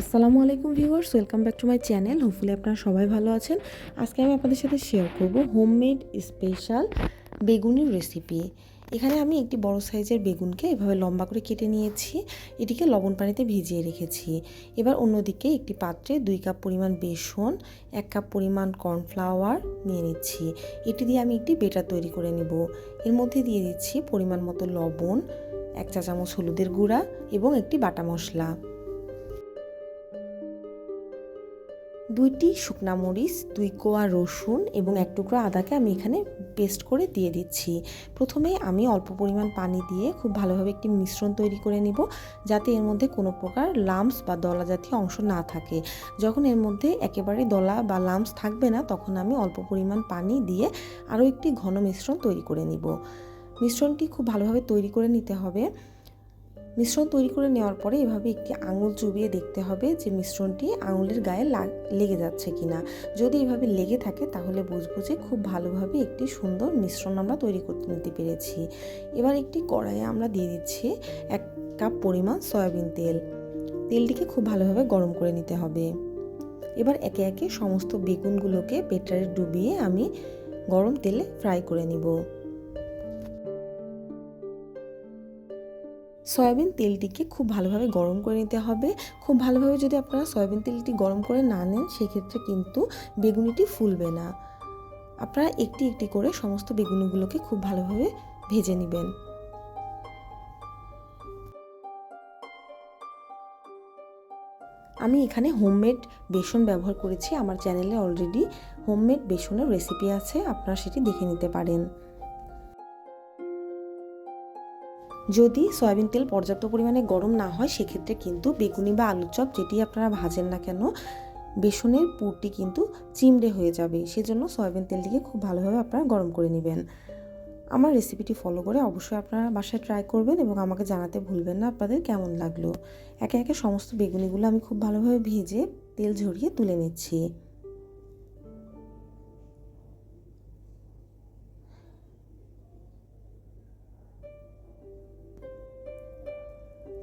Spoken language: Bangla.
আসসালামু আলাইকুম viewers, welcome back to my channel. Hopefully আপনারা সবাই ভালো আছেন। আজকে আমি আপনাদের সাথে শেয়ার করব হোমমেড স্পেশাল বেগুনের রেসিপি। এখানে আমি একটি বড় সাইজের বেগুনকে এভাবে লম্বা করে কেটে নিয়েছি। এটিকে লবণ পানিতে ভিজিয়ে রেখেছি। এবার অন্যদিকে একটি পাত্রে দুই কাপ পরিমাণ বেসন, এক কাপ পরিমাণ কর্নফ্লাওয়ার নিয়ে নিচ্ছি। এটি দিয়ে আমি একটি বেটার তৈরি করে নেব। এর মধ্যে দিয়ে দিচ্ছি পরিমাণ মতো লবণ, এক চা চামচ হলুদের গুঁড়া এবং একটি বাটা মশলা। দুইটি শুকনা মরিচ, দুই কোয়া রসুন এবং এক টুকরো আদাকে আমি এখানে পেস্ট করে দিয়ে দিচ্ছি। প্রথমে আমি অল্প পরিমাণ পানি দিয়ে খুব ভালোভাবে একটি মিশ্রণ তৈরি করে নিব, যাতে এর মধ্যে কোনো প্রকার লামস বা দলা জাতীয় অংশ না থাকে। যখন এর মধ্যে একেবারে দলা বা লামস থাকবে না, তখন আমি অল্প পরিমাণ পানি দিয়ে আরও একটি ঘন মিশ্রণ তৈরি করে নিব। মিশ্রণটি খুব ভালোভাবে তৈরি করে নিতে হবে। মিশ্রণ তৈরি করে নেওয়ার পরে এভাবে একটি আঙুল চুবিয়ে দেখতে হবে যে মিশ্রণটি আঙুলের গায়ে লেগে যাচ্ছে কিনা। যদি এভাবে লেগে থাকে, তাহলে বুঝব যে খুব ভালোভাবে একটি সুন্দর মিশ্রণ আমরা তৈরি করতে নিতে পেরেছি। এবার একটি কড়াইয়ে আমরা দিয়ে দিচ্ছি এক কাপ পরিমাণ সয়াবিন তেল। তেলটিকে খুব ভালোভাবে গরম করে নিতে হবে। এবার একে একে সমস্ত বেগুনগুলোকে বেটারে ডুবিয়ে আমি গরম তেলে ফ্রাই করে নিব। সয়াবিন তেলটিকে খুব ভালোভাবে গরম করে নিতে হবে। খুব ভালোভাবে যদি আপনারা সয়াবিন তেলটি গরম করে না নেন, সেক্ষেত্রে কিন্তু বেগুনিটি ফুলবে না। আপনারা একটি একটি করে সমস্ত বেগুনিগুলোকে খুব ভালোভাবে ভেজে নেবেন। আমি এখানে হোমমেড বেসন ব্যবহার করেছি। আমার চ্যানেলে অলরেডি হোমমেড বেসনের রেসিপি আছে, আপনারা সেটি দেখে নিতে পারেন। যদি সয়াবিন তেল পর্যাপ্ত পরিমাণে গরম না হয়, সেক্ষেত্রে কিন্তু বেগুনি বা আলুর চপ যেটি আপনারা ভাজেন না কেন, বেসনের পুরটি কিন্তু চিমড়ে হয়ে যাবে। সেজন্য সয়াবিন তেলটিকে খুব ভালোভাবে আপনারা গরম করে নেবেন। আমার রেসিপিটি ফলো করে অবশ্যই আপনারা বাসায় ট্রাই করবেন এবং আমাকে জানাতে ভুলবেন না আপনাদের কেমন লাগল। একে একে সমস্ত বেগুনিগুলো আমি খুব ভালোভাবে ভেজে তেল ঝরিয়ে তুলে নিচ্ছি।